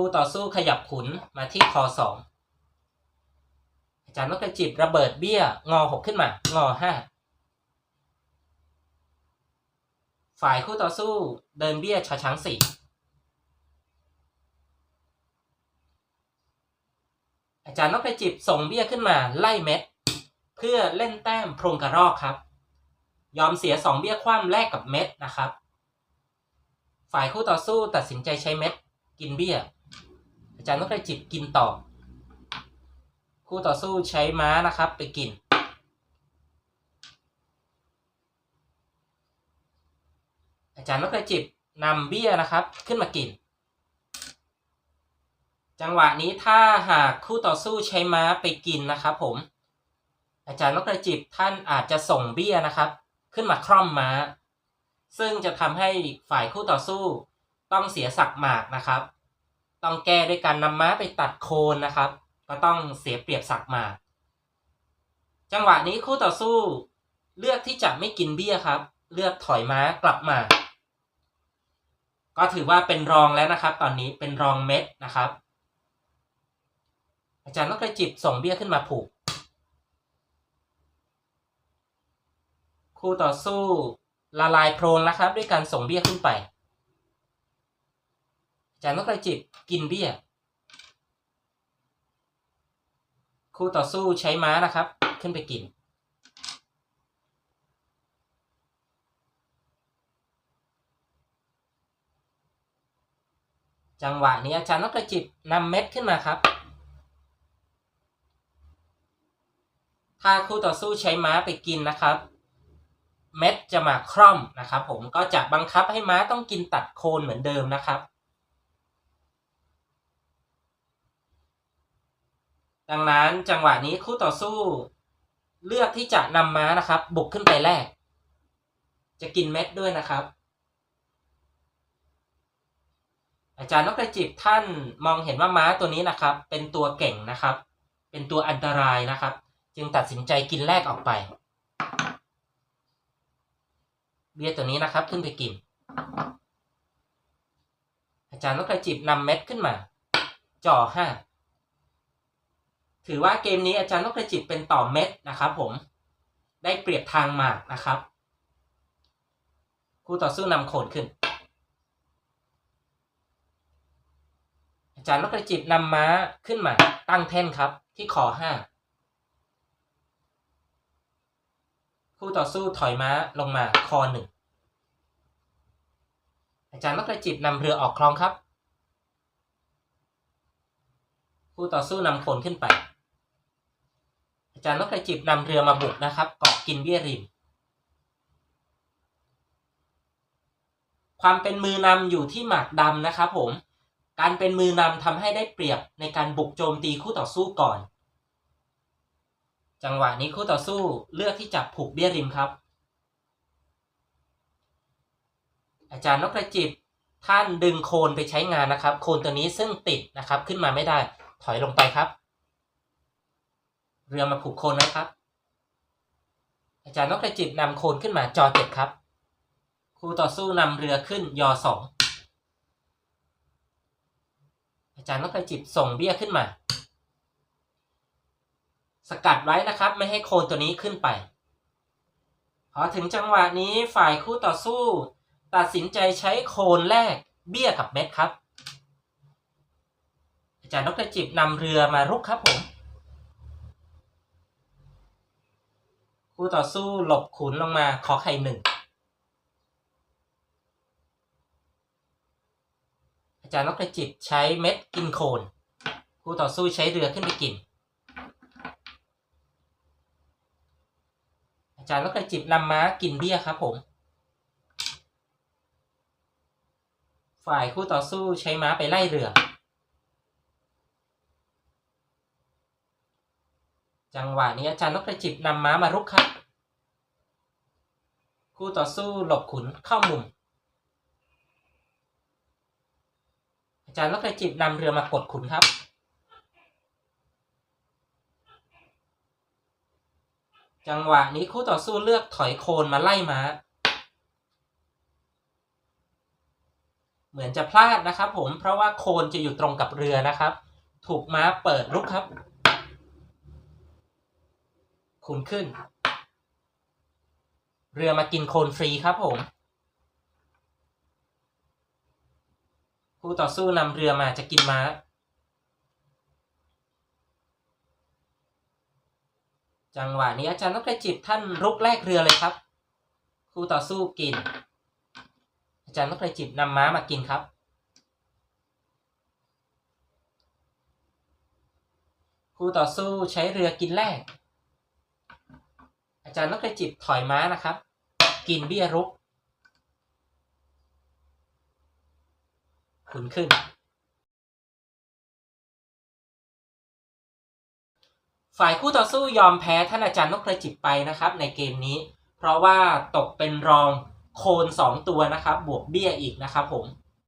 คู่ต่อสู้ขยับขุนมาที่คอสองอาจารย์นกกระจิบระเบิดเบี้ย งอหกขึ้นมางอห้าฝ่ายคู่ต่อสู้เดินเบี้ยชอช้างสี่อาจารย์นกกระจิบส่งเบี้ยขึ้นมาไล่เม็ด เพื่อเล่นแต้มโพรงกระรอกครับ ยอมเสียสองเบี้ยคว่ำแลกกับเม็ดนะครับ ฝ่ายคู่ต่อสู้ตัดสินใจใช้เม็ดกินเบี้ย จารย์นกกระจิบกินต่อ คู่ต่อสู้ใช้ม้านะครับ ไปกิน อาจารย์นกกระจิบนำเบี้ยนะครับ ขึ้นมากิน จังหวะนี้ถ้าหากคู่ต่อสู้ใช้ม้าไปกินนะครับ ผม อาจารย์นกกระจิบท่านอาจจะส่งเบี้ยนะครับ ขึ้นมาคร่อมม้า ซึ่งจะทำให้ฝ่ายคู่ต่อสู้ต้องเสียสักหมากนะครับ ต้องแก้ด้วยการนำม้าไปตัดโคนนะครับ ก็ต้องเสียเปรียบสักมา จังหวะนี้คู่ต่อสู้เลือกที่จะไม่กินเบี้ยครับ เลือกถอยม้ากลับมา ก็ถือว่าเป็นรองแล้วนะครับ ตอนนี้เป็นรองเม็ดนะครับ อาจารย์นกกระจิบส่งเบี้ยขึ้นมาผูก คู่ต่อสู้ละลายโพรงนะครับ ด้วยการส่งเบี้ยขึ้นไป จารย์นกกระจิบกินเบี้ย คู่ต่อสู้ใช้ม้านะครับ ขึ้นไปกิน จังหวะนี้อาจารย์นกกระจิบนำเม็ดขึ้นมาครับ ถ้าคู่ต่อสู้ใช้ม้าไปกินนะครับ เม็ดจะมาคร่อมนะครับ ผมก็จะบังคับให้ม้าต้องกินตัดโคนเหมือนเดิมนะครับ ดังนั้นจังหวะนี้คู่ต่อสู้ เลือกที่จะนำม้านะครับ บุกขึ้นไปแรก จะกินเม็ดด้วยนะครับ อาจารย์นกกระจิบท่านมองเห็นว่าม้าตัวนี้นะครับ เป็นตัวเก่งนะครับ เป็นตัวอันตรายนะครับ จึงตัดสินใจกินแรกออกไปเบี้ยตัวนี้นะครับขึ้นไปกิน อาจารย์นกกระจิบนำเม็ดขึ้นมา จ่อห้า ถือว่าเกมนี้อาจารย์นกกระจิบเป็นต่อเม็ดนะครับผมได้เปรียบทางหมากนะครับ คู่ต่อสู้นำโขนขึ้น อาจารย์นกกระจิบนำม้าขึ้นมาตั้งแท่นครับที่ขอห้าคู่ต่อสู้ถอยม้าลงมาคอหนึ่งอาจารย์นกกระจิบนำเรือออกคลองครับ คู่ต่อสู้นำโขนขึ้นไป อาจารย์นกกระจิบนำเรือมาบุกนะครับเกาะกินเบี้ยริม ความเป็นมือนำอยู่ที่หมากดำนะครับผม การเป็นมือนำทำให้ได้เปรียบในการบุกโจมตีคู่ต่อสู้ก่อน จังหวะนี้คู่ต่อสู้เลือกที่จะผูกเบี้ยริมครับ อาจารย์นกกระจิบท่านดึงโคนไปใช้งานนะครับ โคนตัวนี้ซึ่งติดนะครับขึ้นมาไม่ได้ถอยลงไปครับ เรือมาผูกโคนนะครับ อาจารย์นกกระจิบนำโคนขึ้นมาจอเจ็ดครับ ครูต่อสู้นำเรือขึ้นยอสองอาจารย์นกกระจิบส่งเบี้ยขึ้นมา สกัดไว้นะครับ ไม่ให้โคนตัวนี้ขึ้นไป พอถึงจังหวะนี้ฝ่ายคู่ต่อสู้ ตัดสินใจใช้โคนแรกเบี้ยกับเม็ดครับ อาจารย์นกกระจิบนำเรือมารุกครับผม คู่ต่อสู้หลบขุนลงมาขอไข่หนึ่งอาจารย์นกกระจิบใช้เม็ดกินโคนคู่ต่อสู้ใช้เรือขึ้นไปกิน อาจารย์นกกระจิบนำม้ากินเบี้ยครับผม ฝ่ายคู่ต่อสู้ใช้ม้าไปไล่เรือ จังหวะนี้อาจารย์นกกระจิบนำม้ามารุกครับ คู่ต่อสู้หลบขุนเข้ามุม อาจารย์นกกระจิบนำเรือมากดขุนครับ จังหวะนี้คู่ต่อสู้เลือกถอยโคนมาไล่ม้า เหมือนจะพลาดนะครับผมเพราะว่าโคนจะอยู่ตรงกับเรือนะครับ ถูกม้าเปิดลุกครับ ขุนขึ้น เรือมากินโคนฟรีครับผมคู่ต่อสู้นำเรือมาจะกินม้า จังหวะนี้อาจารย์นกกระจิบท่านรุกแรกเรือเลยครับ คู่ต่อสู้กิน อาจารย์นกกระจิบนำม้ามากินครับ คู่ต่อสู้ใช้เรือกินแรก อาจารย์นกกระจิบถอยม้านะครับ กินเบี้ยรุกขุนขึ้น ฝ่ายคู่ต่อสู้ยอมแพ้ท่านอาจารย์นกกระจิบไปนะครับ ในเกมนี้ เพราะว่าตกเป็นรองโคนสองตัวนะครับ บวกเบี้ยอีกนะครับผม